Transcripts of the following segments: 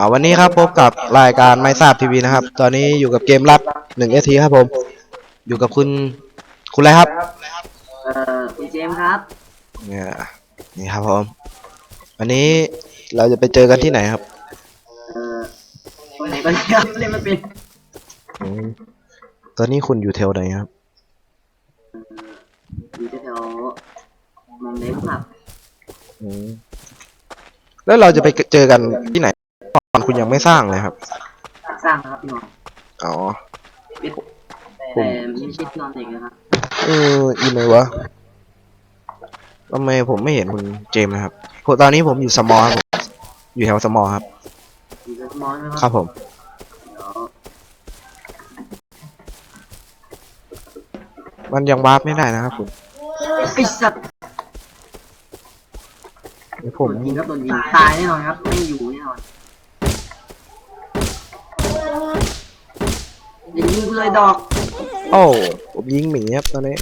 อ่าวันนี้ครับพบกับรายการไม่ทราบทีวีนะครับ ตอนนี้อยู่กับเกมลับหนึ่งเอทีครับผม อยู่กับคุณคุณอะไรครับเอ่อคุณเจมส์ครับ เนี่ยนี่ครับผมวันนี้เราจะไปเจอกันที่ไหนครับเอ่อวันไหนก็ได้ครับเล่นมันเป็นอืมตอนนี้คุณอยู่แถวไหนครับอยู่แถวๆเมืองเล็กครับ อืมแล้วเราจะไปเจอกันที่ไหนต อนคุณยังไม่สร้างเลยครับ สร้างนะครับพี่น้องอ๋อปิดแต่ไม่ใช่นอนเด็กนะครับเอออยู่ไหนวะทำไมผมไม่เห็นคุณเจมส์นะครับผมตอนนี้ผมอยู่สมอครับผมอยู่แถวสมอครับ อยู่กับมอนนะคครัรับบผมเดี๋ยวมันยังวาร์ปไม่ได้นะครับคุณไอ้สัตว์เดี๋ยวผโดมนยิงครับโดนยิงตายแน่นอนครับไม่อยู่แน่นอน อย่ายิงกูเลยดอกโอ้ผมยิงหมีครับตอนนี้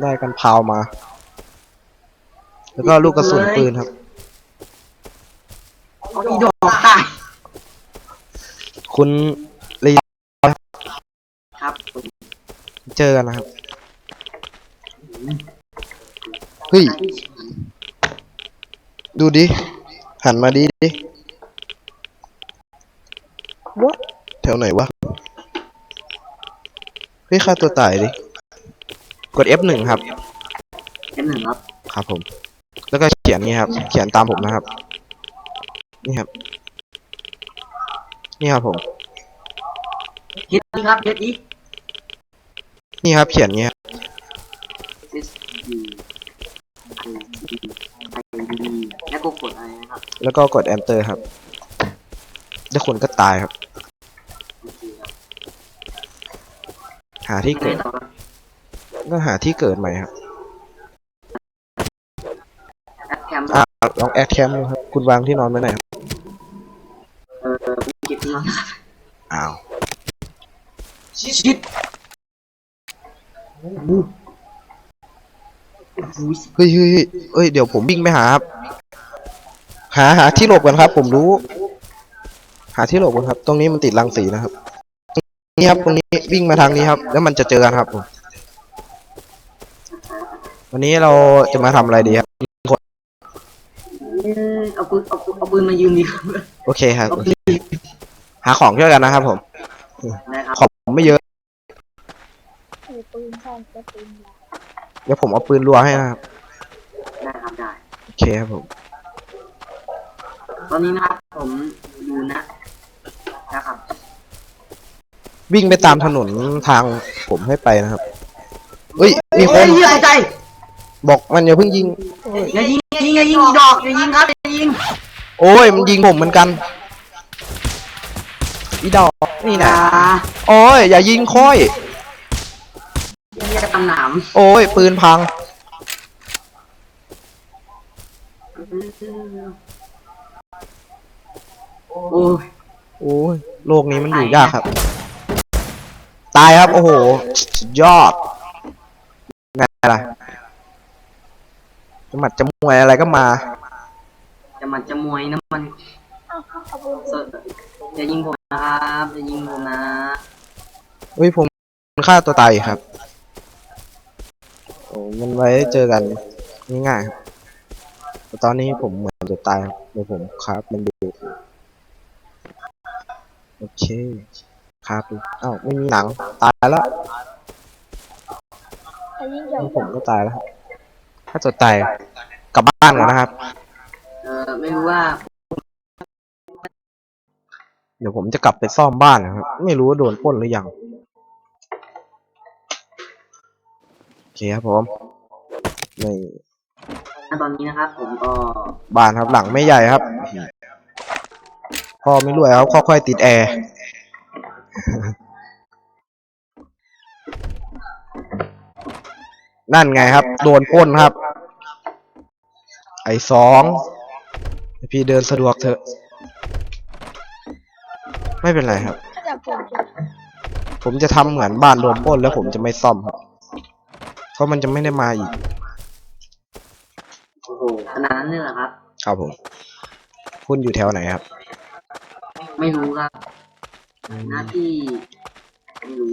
ได้กันพาวมา แล้วก็ลูกกระสุนปืนครับ เอาอีดอกตายคุณรีครับผมเจอกันนะครับเฮ้ยตายที่เฉยดูดิ หันมาดีดิวะแถวไหนวะ เฮ้ยฆ่าตัวตายดิ กด F1 ครับ แค่หนึ่งครับครับผม แล้วก็เขียนนี่ครับ เขียนตามผมนะครับ นี่ครับ นี่ครับผม เฮ็ดอีกครับเฮ็ดอีกนี่ครับ เขียนเงี้ย S U I D I D แล้วก็กดอะไรนะครับ แล้วก็กด enter ครับ แล้วคนก็ตายครับ โอเคครับ หาที่ไหนเกิดต่อครับก็หาที่เกิดใหม่ครับแอดแคมอะลองแอดแคมดูครับ คุณวางที่นอนไว้ไหนครับ เอ่อเก็บที่นอนนะครับอ้าวชิดโอ้โหโอ้โหเฮ้ยเฮ้ยเฮ้ยเฮ้ย เดี๋ยวผมวิ่งไปหาครับ หาหาที่หลบกันครับ ผมรู้ หาที่หลบกันครับ ตรงนี้มันติดรังสีนะครับ นี่ครับตรงนี้วิ่งมาทางนี้ครับ แล้วมันจะเจอกันครับผมวันนี้เราจะมาทำอะไรดีครับเอ้ยเอาปืนเอาปืนเอาปืนมายืมดีครับโอเคครับ เอาโอปืเคนหาของช่วยกันนะครับผม นะครับของไม่เยอะถือปืนใช่ก็ปืนยาวเดี๋ยวผมเอาปืนรัวให้นะครับได้ครับได้ โอเคครับผม ตอนนี้นะครับผมอยู่นะนะครับ วิ่งไปตามถนนทางผมให้ไปนะครับเฮ้ยมีคนเฮ้ยเหี้ยตกใจบอกมันอย่าเพิ่งยิง อย่ายิงอย่ายิงอย่ายิงอีดอกอย่ายิงครับอย่ายิง โอ้ยมันยิงผมเหมือนกัน อีดอกนี่อย่านะโอ้ยอย่ายิงค่อยเหี้ยตำหนามโอ้ยปืนพัง โอ้ยโอ้ยโลกนี้มันอยู่ยากครับ ตายครับโอ้โหสุดยอดไงล่ะจะหมัดจะมวยอะไรก็มา จะมันจะมวยน้ำมันอ้าวเอาปืนเสอะอย่ายิงผมนะครับอย่ายิงผมนะเฮ้ยผมฆ่าตัวตายอีกครับ โอ้มันไว้เจอกันง่ายๆครับแต่ตอนนี้ผมเหมือนจะตายครับเดี๋ยวผมครับมันดูโอเค ครับดูอ้าวไม่มีหนัง ตายแล้วไปยิงเดี๋ยวผมก็ตายแล้วครับถ้าจะตายกลับบ้านก่อนนะครับ เออไม่รู้ว่าเดี๋ยวผมจะกลับไปซ่อมบ้านนะครับ ไม่รู้ว่าโดนปล้นหรือยัง โอเคครับผมนี่ณตอนนี้นะครับ ผมก็บ้านครับหลังไม่ใหญ่ครับ พ่อไม่รวยครับค่อยๆติดแอร์ นั่นไงครับ โดนปล้นครับ ไอ้สองให้พี่เดินสะดวกเถอะ ไม่เป็นไรครับถ้าจะปืนจะผมจะทำเหมือนบ้านโดนปล้นแล้วผมจะไม่ซ่อมครับ เพราะมันจะไม่ได้มาอีก โอ้โหขนาดนั้นเลยเหรอครับ ครับผม คุณอยู่แถวไหนครับอไม่รู้ครับ หน้าที่ไม่รู้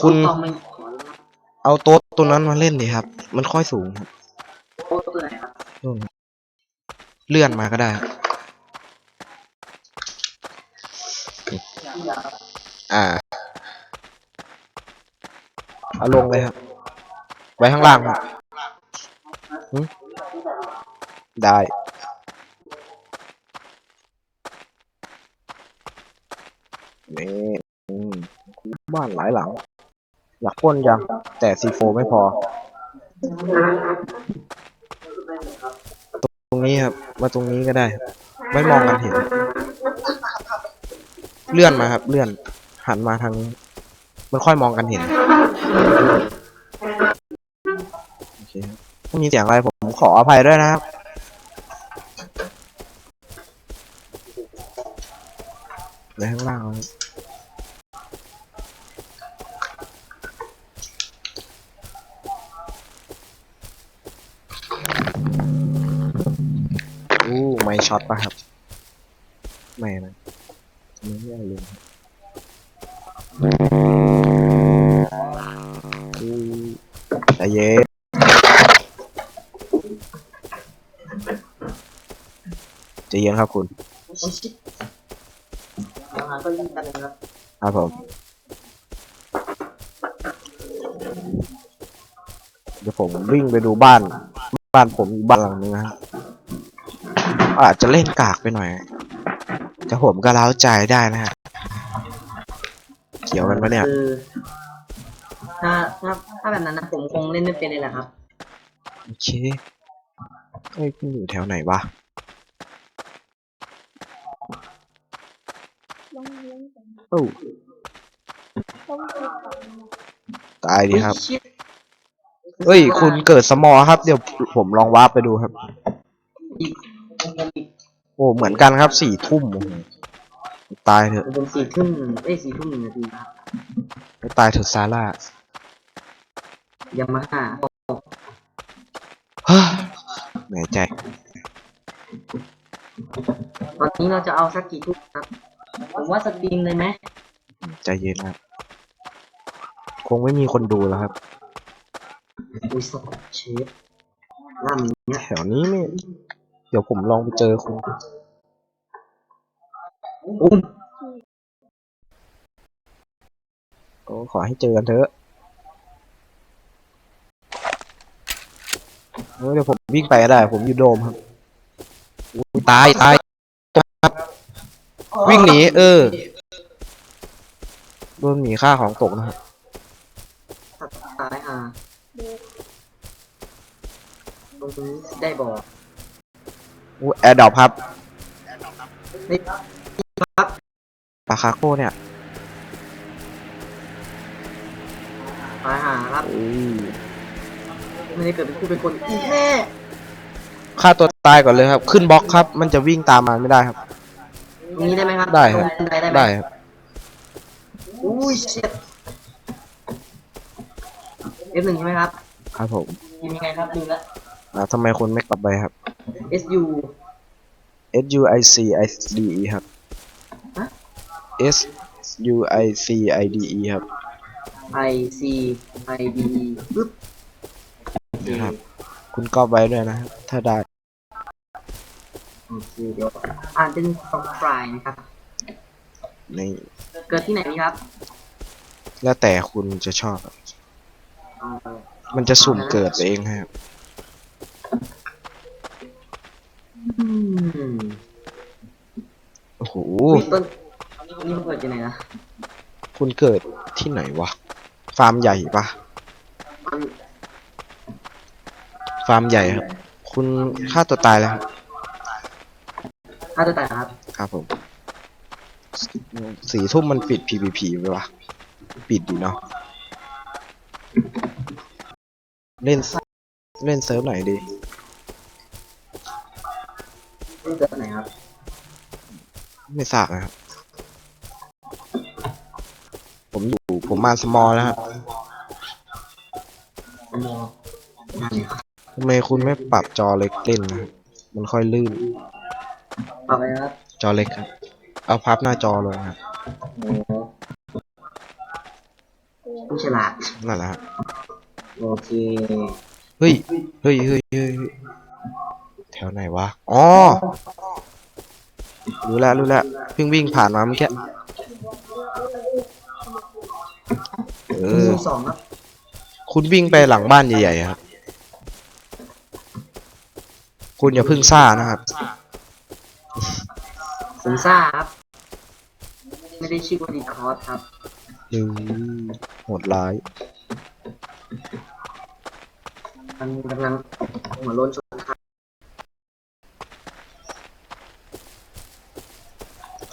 คุณ ต้องไม่ขอแล้วครับเอาโต๊ะตัวนั้นมาเล่นดิครับ มันค่อยสูงครับโต๊ะตัวไหนครับนู่นครับเลื่อนมาก็ได้ครับอ่า เอาลงเลยครับ ไว้ข้างล่างครับหึได้ นี่อืม บ้านหลายหลัง อยากปล้นยังแต่ซีโฟไม่พอ ตรงนี้ครับ มาตรงนี้ก็ได้ ไม่มองกันเห็น เลื่อนมาครับ เลื่อน หันมาทางนี้มันค่อยมองกันเห็น โอเคถ้ามีเสียงอะไรผมขออภัยด้วยนะครับในข้างล่าง ไม่ช็อตป่ะครับ ไม่นะไม่ไม่เลยใจเย็นใจเย็นครับคุณโอ้ชิเดี๋ยวหาก็ยิ่งกันนะครับผมเดี๋ยวผมวิ่งไปดูบ้าน บ้านผมบ้านหลังนึงนะครับ อาจจะเล่นกากไปหน่อย แต่ผมก็เล้าใจได้นะฮะ เกี่ยวกันปะเนี่ย คือถ้าถ้าถ้าแบบนั้นนะผมคงเล่นไม่เป็นเลยแหละครับ โอเคเอ้ยคุณอยู่แถวไหนวะลงเลี้ยงกันโอ้ต้องไปก่อนตายดีครับ อุ๊ยชิบเอ้ย คุณเกิดสมอครับ เดี๋ยวผมลองวาร์ปไปดูครับ อีก โอ้เหมือนกันครับสี่ทุ่มโอ้โหตายเถอะเป็นสี่ทุ่มเอ้ยสี่ทุ่มหนึ่งนาทีครับไม่ตายเถอะซาร่ายามาฮ่าเฮ้ยเหนื่อยใจ ตอนนี้เราจะเอาสักกี่ทุ่มครับผมว่าสตรีมเลยไหมใจเย็นครับ คงไม่มีคนดูแล้วครับ อุ้ยสปอตเชฟล่ามเนี้ยแถวนี้ไม่ เดี๋ยวผมลองไปเจอคุณอุ้มก็ขอให้เจอกันเถอะเออเดี๋ยวผมวิ่งไปก็ได้ ผมอยู่โดมครับอุ๊ยตายตายครับ วิ่งหนีเออโดนหมีฆ่าของตกนะครับตายอะเด็กตรงนี้ได้บอกอู้ แอร์ดอปครับไม่ครับปาคาโคเนี่ยตายห่าครับอุ้ยไม่ได้เกิดเป็นคู่เป็นคนอีกแน่ฆ่าตัวตายก่อนเลยครับ ขึ้นบล็อกครับ มันจะวิ่งตามมาไม่ได้ครับ ตรงนี้ได้ไหมครับได้ครับ ตรงบันไดได้ไหมได้ครับอุ้ยเช็ดเอฟหนึ่งใช่ไหมครับ ครับผมยังไงครับดูแล้วอ่าทำไมคุณไม่กลับไปครับ SU S U I C I D E ครับ ฮะ S U I C I D E ครับ I C I D E ปึ๊บโอเคครับ คุณก็ไว้ด้วยนะครับถ้าได้ โอเคเดี๋ยวอ่านเป็นสองฟรายนะครับ ในเกิดที่ไหนดีครับแล้วแต่คุณจะชอบครับเอ่อมันจะสุ่มเกิดเองครับ อืม โอ้โห อุ๊ยต้นนี่มันเกิดที่ไหนนะคุณเกิดที่ไหนวะ ฟาร์มใหญ่ปะมันฟาร์มใหญ่ครับ คุณฆ่าตัวตายแล้วครับฆ่าตัวตายเหรอครับครับผมสี่ทุ่มมันปิด PVP ไปวะปิดดีเนาะ เล่น เล่นเซิร์ฟไหนดี เกิดที่ไหนครับไม่ทราบนะครับ ผมอยู่ผมมาสมอลแล้วครับมอนั่นเนี่ยทำไมคุณไม่ปรับจอเล็กเล่นนะครับมันค่อยลื่นเอาไปครับจอเล็กครับ เอาพับหน้าจอลงครับโอ้ผู้ฉลาดนั่นแหละครับโอเค เฮ้ย เฮ้ยเฮ้ยเฮ้ยเฮ้ยแถวไหนวะ อ๋อ รู้แล้วรู้แล้วเพิ่งวิ่งผ่านมาเมื่อกี้ เออ สองครับคุณวิ่งไปหลังบ้านใหญ่ๆครับ คุณอย่าเพึ่งซ่านะครับ ผมซ่าครับไม่ได้ชื่อว่าดีคอร์สครับหนึ่งโหดร้าย มันกำลังหัวโล้นชนครับ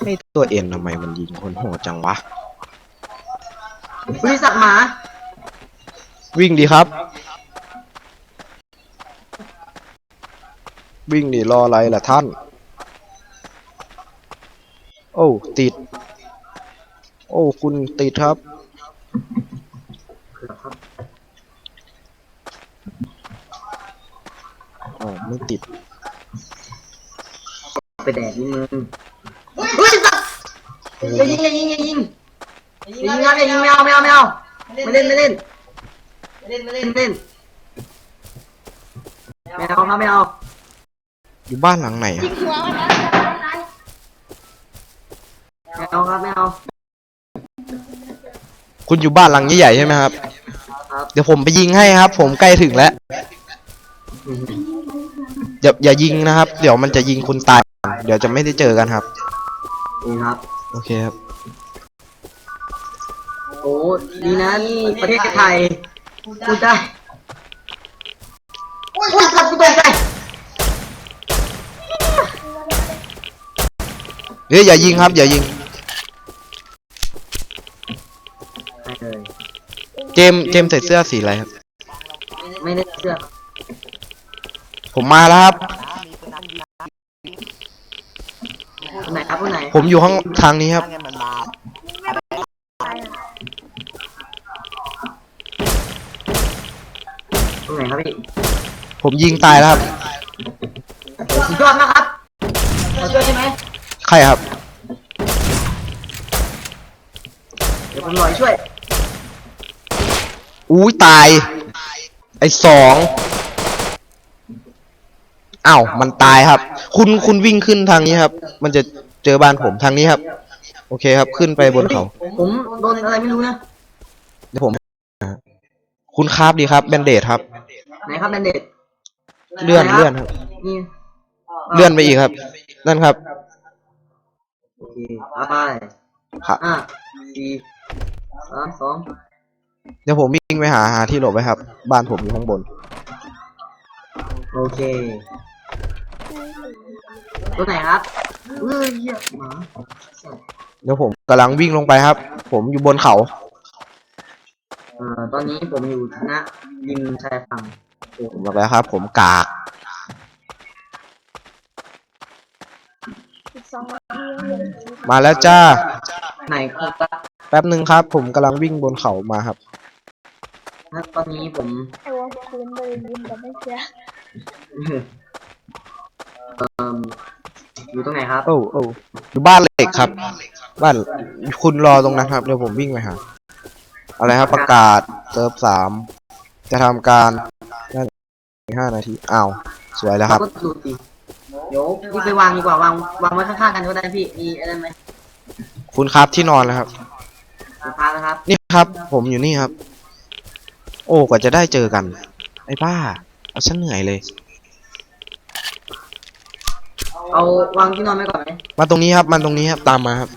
ไอตัวเอ็นทำไมมันยิงคนโหดจังวะ บริษัทหมา วิ่งดีครับ วิ่งดีรออะไรล่ะท่าน โอ้ติด โอ้คุณติดครับเผือกครับอ๋อไม่ติด ไปแดดนี่มึงบริษัท อย่ายิงอย่ายิงอย่ายิงอย่ายิงครับอย่ายิงไม่เอาไม่เอาไม่เอาไม่เล่นไม่เล่นไม่เล่นไม่เล่นไม่เล่นไม่เอาครับไม่เอาอยู่บ้านหลังไหนอะหัวมันนะไม่เอาครับไม่เอาคุณอยู่บ้านหลังใหญ่ๆใช่ไหมครับ ครับเดี๋ยวผมไปยิงให้ครับ ผมใกล้ถึงแล้วอืมอย่าอย่ายิงนะครับ เดี๋ยวมันจะยิงคุณตาย เดี๋ยวจะไม่ได้เจอกันครับ นี่ครับ โอเคครับ โอ้ดีนะนี่ประเทศไทยพูดได้อุ้ยสัตว์กูตกใจเฮ้ยอย่ายิงครับ อย่ายิงไม่เลยเจมส์เจมส์ใส่เสื้อสีอะไรครับ ไม่ได้เสื้อครับผมมาแล้วครับ คนไหนครับคนไหน ผมอยู่ข้างทางนี้ครับคนไหนครับพี่ผมยิงตายแล้วครับสุดยอดนะครับขอช่วยใช่ไหมใครครับ เดี๋ยวผมลอยช่วยอุ้ยตาย ไอ้สองอ้าวมันตายครับ คุณคุณวิ่งขึ้นทางนี้ครับ มันจะ เจอบ้านผมทางนี้ครับ โอเคครับ ขึ้นไปบนเขา ผมโดนอะไรไม่รู้นะ เดี๋ยวผม คุณคราบดีครับแบนเดดครับ ไหนครับแบนเด็ดเลื่อนเลื่อนครับ นี่เลื่อนไปอีกครับ นั่นครับโอเคไปครับห้าสี่สามสองเดี๋ยวผมวิ่งไปหาหาที่หลบไว้ครับ บ้านผมอยู่ข้างบน โอเค ตัวไหนครับเอ้ยเหี้ยหมาเดี๋ยวผมกำลังวิ่งลงไปครับ ผมอยู่บนเขา เอ่อตอนนี้ผมอยู่ณริมชายฝั่งโอ้ผมบอกแล้วครับ ผมกากอีกสองนาทียังเหลืออีกมาแล้วจ้า ไหนครับแป๊บหนึ่งครับ ผมกำลังวิ่งบนเขามาครับ ณตอนนี้ผม ตัวคืนเลยยินแต่ไม่เชื่อ เอ่ออยู่ตรงไหนครับ โอ้โอ้อยู่บ้านเหล็กครับ บ้านคุณรอตรงนั้นครับ เดี๋ยวผมวิ่งไปหาอะไรครับประกาศเซิร์ฟสามจะทำการได้ห้านาทีอ้าวสวยแล้วครับ ก็ดูสิเดี๋ยวพี่ไปวางดีกว่าวางวางไว้ข้างๆกันก็ได้พี่ มีอะไรไหมคุณครับที่นอนแล้วครับลูกค้านะครับ นี่ครับ ผมอยู่นี่ครับ โอ้กว่าจะได้เจอกัน ไอ้บ้า เอาฉันเหนื่อยเลย เอาวางที่นอนไว้ก่อนไหมมาตรงนี้ครับมาตรงนี้ครับตามมาครับ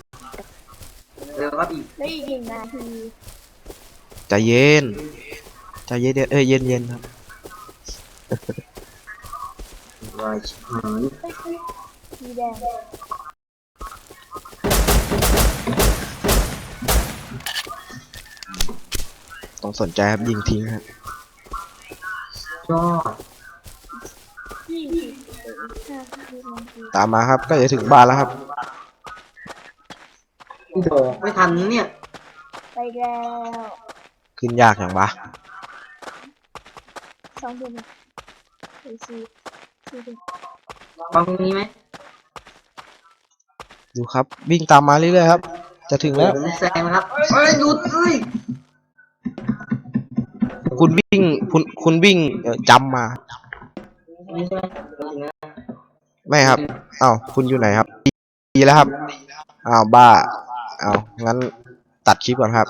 เร็วครับอีกแล้วอีกหนึ่งนาทีใจเย็นใจเย็นเอ้ยเย็นเย็นครับวายชิบหายเฮ้ยเฮ้ยสีแดงต้องสนใจครับยิงทิ้งครับยอด ยี่สิบห้าสิบนาที ตามมาครับก็จะถึงบ้านแล้วครับ โดไม่ทันเนี่ย ไปแล้วขึ้นยากอย่างวะสองเดือนสี่สี่สี่เดือนวางตรงนี้ไหมดูครับ วิ่งตามมาเรื่อยๆครับ จะถึงแล้ว ผมแซงนะครับเอ้ยหยุดเอ้ยคุณวิ่งคุณคุณวิ่งเอ่อจำมานี่ใช่ไหม ไม่ครับอ้าวคุณอยู่ไหนครับ ดีแล้วครับอ้าวบ้าอ้าวงั้นตัดคลิปก่อนครับ